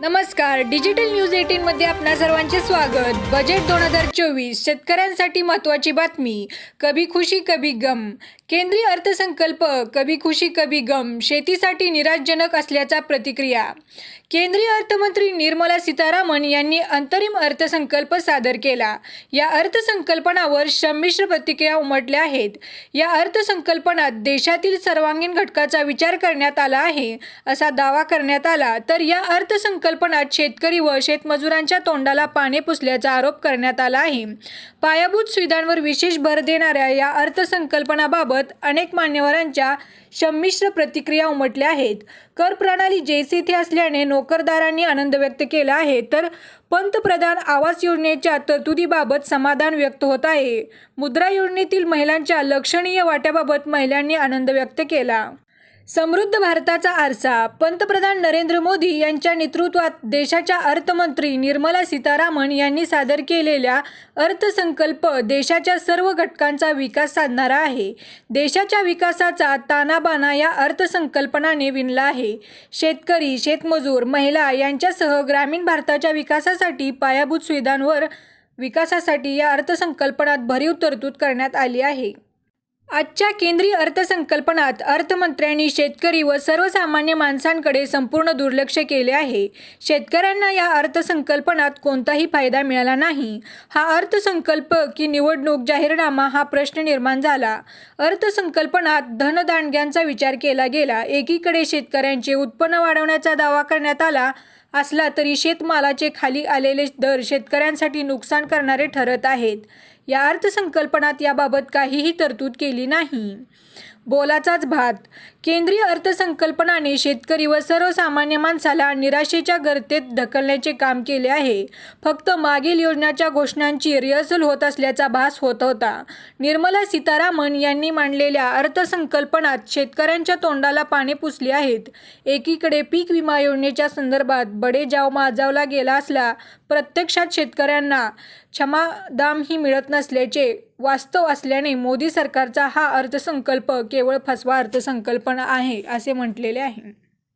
नमस्कार digital news eighteen मध्ये आपणा सर्वांचे स्वागत. बजेट दोन हजार चोवीस शेतकऱ्यांसाठी महत्त्वाची बातमी. कभी खुशी कभी गम. केंद्रीय अर्थसंकल्प कभी खुशी कभी गम शेतीसाठी निराशजनक असल्याचा प्रतिक्रिया. केंद्रीय अर्थमंत्री निर्मला सीतारामन यांनी अंतरिम अर्थसंकल्प सादर केला. या अर्थसंकल्पनावर संमिश्र प्रतिक्रिया उमटल्या आहेत. या अर्थसंकल्पनात देशातील सर्वांगीण घटकाचा विचार करण्यात आला आहे असा दावा करण्यात आला. तर या अर्थसंकल्प अर्थसंकल्पनात शेतकरी व शेतमजुरांच्या तोंडाला पाणी पुसल्याचा आरोप करण्यात आला आहे. पायाभूत सुविधांवर विशेष भर देणाऱ्या या अर्थसंकल्पनाबाबत अनेक मान्यवरांच्या संमिश्र प्रतिक्रिया उमटल्या आहेत. कर प्रणाली जैसे थे असल्याने नोकरदारांनी आनंद व्यक्त केला आहे तर पंतप्रधान आवास योजनेच्या तरतुदीबाबत समाधान व्यक्त होत आहे. मुद्रा योजनेतील महिलांच्या लक्षणीय वाट्याबाबत महिलांनी आनंद व्यक्त केला. समृद्ध भारताचा आरसा पंतप्रधान नरेंद्र मोदी यांच्या नेतृत्वात देशाच्या अर्थमंत्री निर्मला सीतारामन यांनी सादर केलेल्या अर्थसंकल्प देशाच्या सर्व घटकांचा विकास साधणारा आहे. देशाच्या विकासाचा तानाबाना या अर्थसंकल्पनाने विणला आहे. शेतकरी शेतमजूर महिला यांच्यासह ग्रामीण भारताच्या विकासासाठी पायाभूत सुविधांवर विकासासाठी या अर्थसंकल्पनात भरीव तरतूद करण्यात आली आहे. आजच्या केंद्रीय अर्थसंकल्पनात अर्थमंत्र्यांनी शेतकरी व सर्वसामान्य माणसांकडे संपूर्ण दुर्लक्ष केले आहे. शेतकऱ्यांना या अर्थसंकल्पनात कोणताही फायदा मिळाला नाही. हा अर्थसंकल्प की निवडणूक जाहीरनामा हा प्रश्न निर्माण झाला. अर्थसंकल्पनात धनदांडग्यांचा विचार केला गेला. एकीकडे शेतकऱ्यांचे उत्पन्न वाढवण्याचा दावा करण्यात आला असला तरी शेतमालाचे खाली आलेले दर शेतकऱ्यांसाठी नुकसान करणारे ठरत आहेत. या अर्थसंकल्पनात याबाबत काहीही तरतूद केली नाही. बोलाचाच भात. केंद्रीय अर्थसंकल्पनाने शेतकरी व सर्वसामान्य माणसाला निराशेच्या गर्तेत ढकलण्याचे काम केले आहे. फक्त मागील योजनाच्या घोषणांची रिहर्सल होत असल्याचा भास होत होता. निर्मला सीतारामन यांनी मांडलेल्या अर्थसंकल्पनात शेतकऱ्यांच्या तोंडाला पाने पुसले आहेत. एकीकडे पीक विमा योजनेच्या संदर्भात बडेजाव माजावला गेला असला प्रत्यक्षात शेतकऱ्यांना क्षमादामही मिळत नसल्याचे वास्तव असल्याने मोदी सरकारचा हा अर्थसंकल्प केवळ फसवा अर्थसंकल्पना आहे असे म्हटलेले आहे.